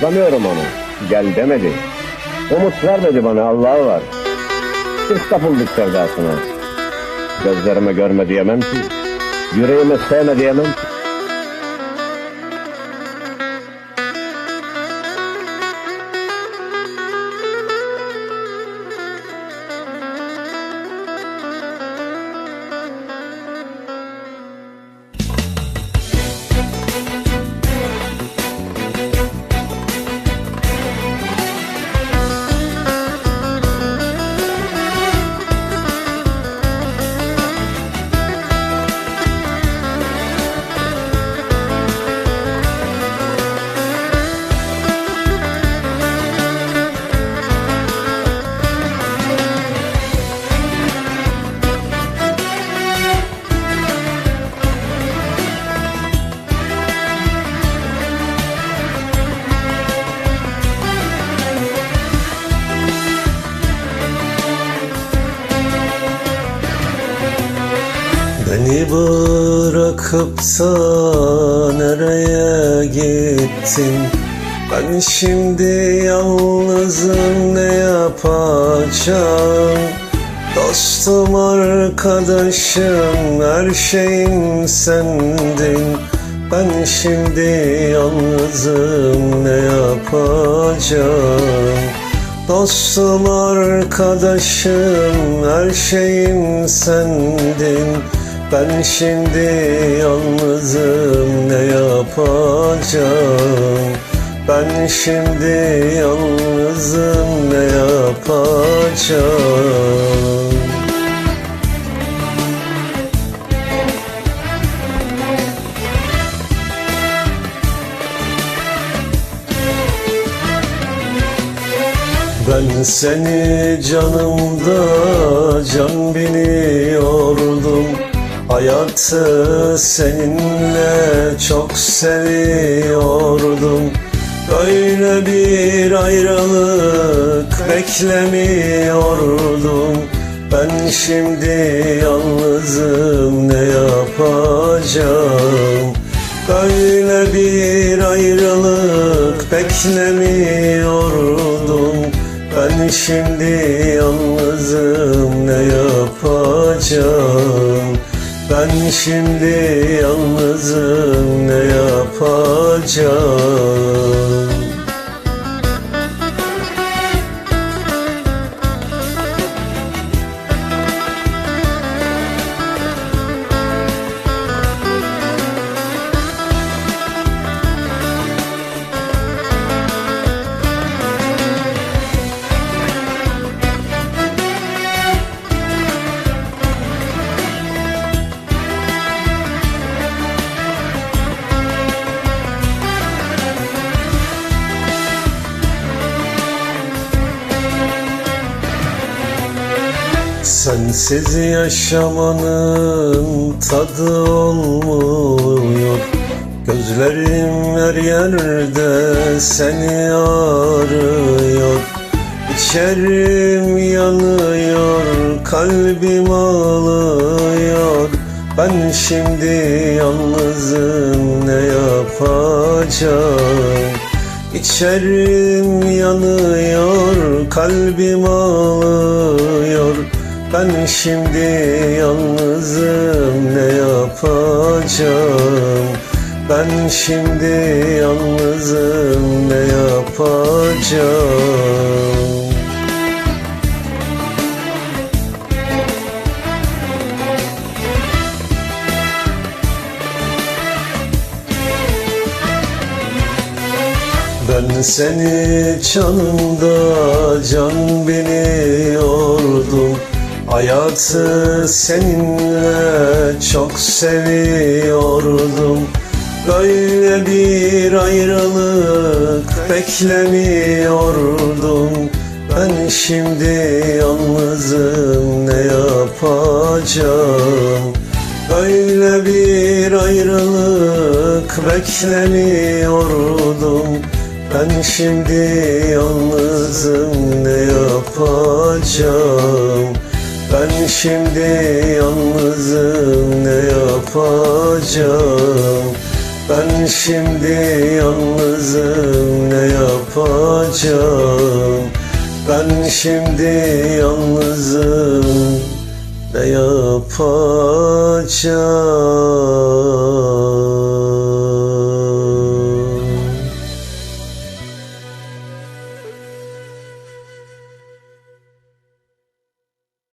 Kıskanıyorum onu. Gel demedi. Umut vermedi bana Allah'ı var. Biz kapıldık sevdasına. Gözlerime görme diyemem ki. Yüreğime sevme diyemem ki. Beni bırakıp da nereye gittin? Ben şimdi yalnızım ne yapacağım? Dostum arkadaşım her şeyim sendin Ben şimdi yalnızım ne yapacağım? Dostum arkadaşım her şeyim sendin Ben şimdi yalnızım ne yapacağım? Ben şimdi yalnızım ne yapacağım? Ben seni canımda can biliyordum Hayatı seninle çok seviyordum. Böyle bir ayrılık beklemiyordum. Ben şimdi yalnızım ne yapacağım? Böyle bir ayrılık beklemiyordum. Ben şimdi yalnızım ne yapacağım Ben şimdi yalnızım ne yapacağım Sensiz yaşamanın tadı olmuyor. Gözlerim her yerde seni arıyor. İçerim yanıyor, kalbim ağlıyor. Ben şimdi yalnızım ne yapacağım? İçerim yanıyor, kalbim ağlıyor Ben şimdi yalnızım ne yapacağım? Ben şimdi yalnızım ne yapacağım? Ben seni canımda can biliyordum Hayatı seninle çok seviyordum. Böyle bir ayrılık beklemiyordum. Ben şimdi yalnızım ne yapacağım? Böyle bir ayrılık beklemiyordum. Ben şimdi yalnızım ne yapacağım şimdi yalnızım ne yapacağım? Ben şimdi yalnızım ne yapacağım? Ben şimdi yalnızım ne yapacağım?